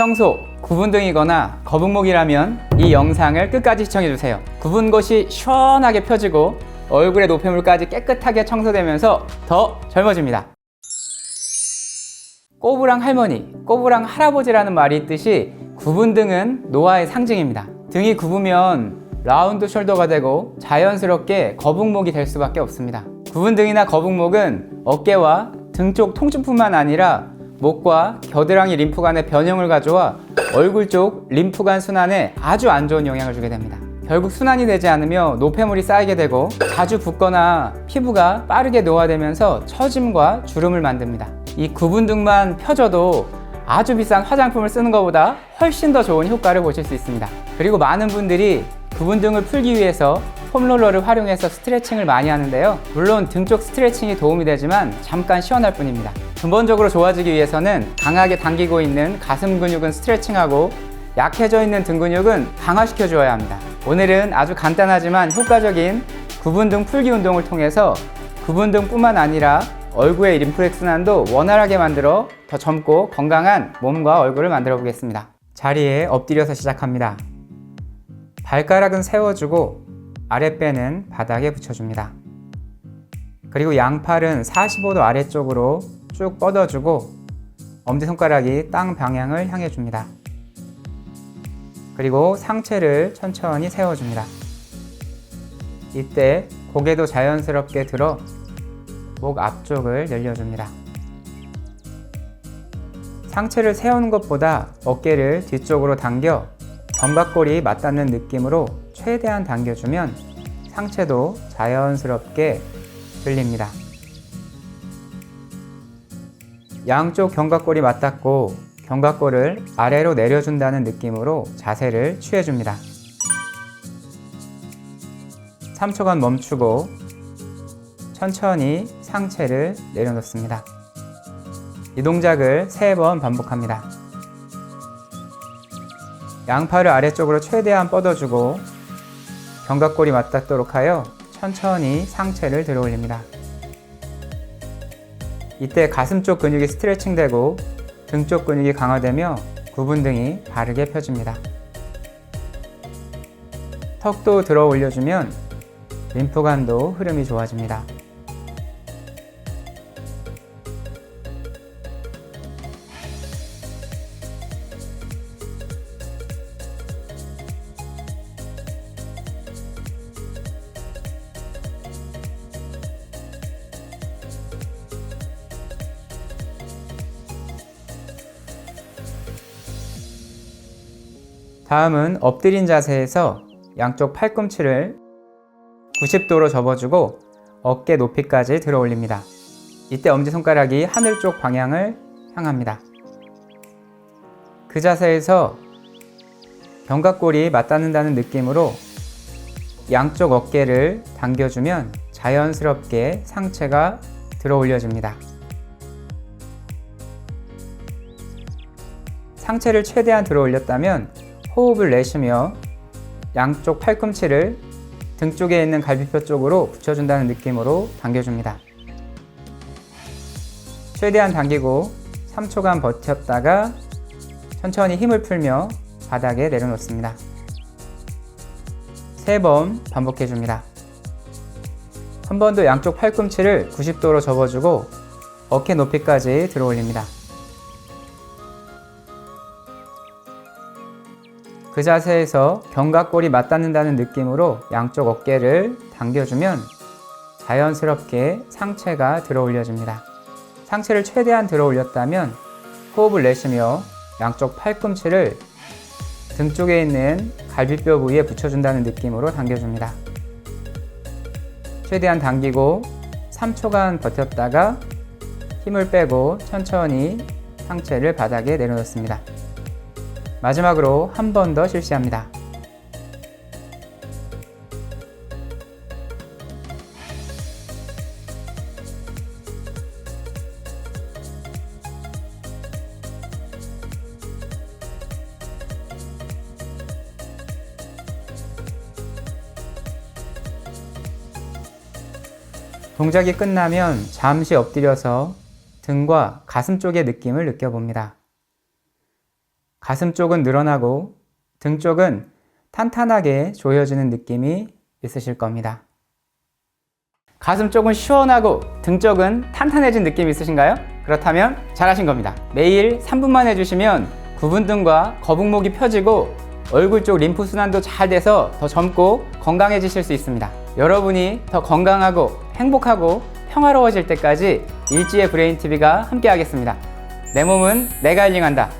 평소 구분등이거나 거북목이라면 이 영상을 끝까지 시청해주세요. 굽은 곳이 시원하게 펴지고 얼굴의 노폐물까지 깨끗하게 청소되면서 더 젊어집니다. 꼬부랑 할머니, 꼬부랑 할아버지라는 말이 있듯이 굽은 등은 노화의 상징입니다. 등이 굽으면 라운드 숄더가 되고 자연스럽게 거북목이 될 수밖에 없습니다. 굽은 등이나 거북목은 어깨와 등 쪽 통증뿐만 아니라 목과 겨드랑이 림프관의 변형을 가져와 얼굴 쪽 림프관 순환에 아주 안 좋은 영향을 주게 됩니다. 결국 순환이 되지 않으며 노폐물이 쌓이게 되고 자주 붓거나 피부가 빠르게 노화되면서 처짐과 주름을 만듭니다. 이 구분 등만 펴져도 아주 비싼 화장품을 쓰는 것보다 훨씬 더 좋은 효과를 보실 수 있습니다. 그리고 많은 분들이 구분 등을 풀기 위해서 폼롤러를 활용해서 스트레칭을 많이 하는데요. 물론 등 쪽 스트레칭이 도움이 되지만 잠깐 시원할 뿐입니다. 근본적으로 좋아지기 위해서는 강하게 당기고 있는 가슴 근육은 스트레칭하고 약해져 있는 등 근육은 강화시켜 주어야 합니다. 오늘은 아주 간단하지만 효과적인 구분 등 풀기 운동을 통해서 구분 등뿐만 아니라 얼굴의 림프액순환도 원활하게 만들어 더 젊고 건강한 몸과 얼굴을 만들어 보겠습니다. 자리에 엎드려서 시작합니다. 발가락은 세워주고 아랫배는 바닥에 붙여줍니다. 그리고 양팔은 45도 아래쪽으로 쭉 뻗어주고 엄지손가락이 땅 방향을 향해 줍니다. 그리고 상체를 천천히 세워줍니다. 이때 고개도 자연스럽게 들어 목 앞쪽을 늘려줍니다. 상체를 세우는 것보다 어깨를 뒤쪽으로 당겨 견갑골이 맞닿는 느낌으로 최대한 당겨주면 상체도 자연스럽게 들립니다. 양쪽 견갑골이 맞닿고 견갑골을 아래로 내려준다는 느낌으로 자세를 취해줍니다. 3초간 멈추고 천천히 상체를 내려놓습니다. 이 동작을 3번 반복합니다. 양팔을 아래쪽으로 최대한 뻗어주고 견갑골이 맞닿도록 하여 천천히 상체를 들어 올립니다. 이때 가슴 쪽 근육이 스트레칭 되고 등 쪽 근육이 강화되며 구분 등이 바르게 펴집니다. 턱도 들어 올려주면 림프관도 흐름이 좋아집니다. 다음은 엎드린 자세에서 양쪽 팔꿈치를 90도로 접어주고 어깨 높이까지 들어 올립니다. 이때 엄지손가락이 하늘 쪽 방향을 향합니다. 그 자세에서 견갑골이 맞닿는다는 느낌으로 양쪽 어깨를 당겨주면 자연스럽게 상체가 들어 올려집니다. 상체를 최대한 들어 올렸다면 호흡을 내쉬며 양쪽 팔꿈치를 등 쪽에 있는 갈비뼈 쪽으로 붙여준다는 느낌으로 당겨줍니다. 최대한 당기고 3초간 버텼다가 천천히 힘을 풀며 바닥에 내려놓습니다. 3번 반복해줍니다. 한 번 더 양쪽 팔꿈치를 90도로 접어주고 어깨 높이까지 들어 올립니다. 그 자세에서 견갑골이 맞닿는다는 느낌으로 양쪽 어깨를 당겨주면 자연스럽게 상체가 들어 올려집니다. 상체를 최대한 들어 올렸다면 호흡을 내쉬며 양쪽 팔꿈치를 등 쪽에 있는 갈비뼈 부위에 붙여준다는 느낌으로 당겨줍니다. 최대한 당기고 3초간 버텼다가 힘을 빼고 천천히 상체를 바닥에 내려놓습니다. 마지막으로 한 번 더 실시합니다. 동작이 끝나면 잠시 엎드려서 등과 가슴 쪽의 느낌을 느껴봅니다. 가슴 쪽은 늘어나고 등 쪽은 탄탄하게 조여지는 느낌이 있으실 겁니다. 가슴 쪽은 시원하고 등 쪽은 탄탄해진 느낌이 있으신가요? 그렇다면 잘하신 겁니다. 매일 3분만 해주시면 구분등과 거북목이 펴지고 얼굴 쪽 림프 순환도 잘 돼서 더 젊고 건강해지실 수 있습니다. 여러분이 더 건강하고 행복하고 평화로워질 때까지 일지의 브레인 TV가 함께하겠습니다. 내 몸은 내가 힐링한다.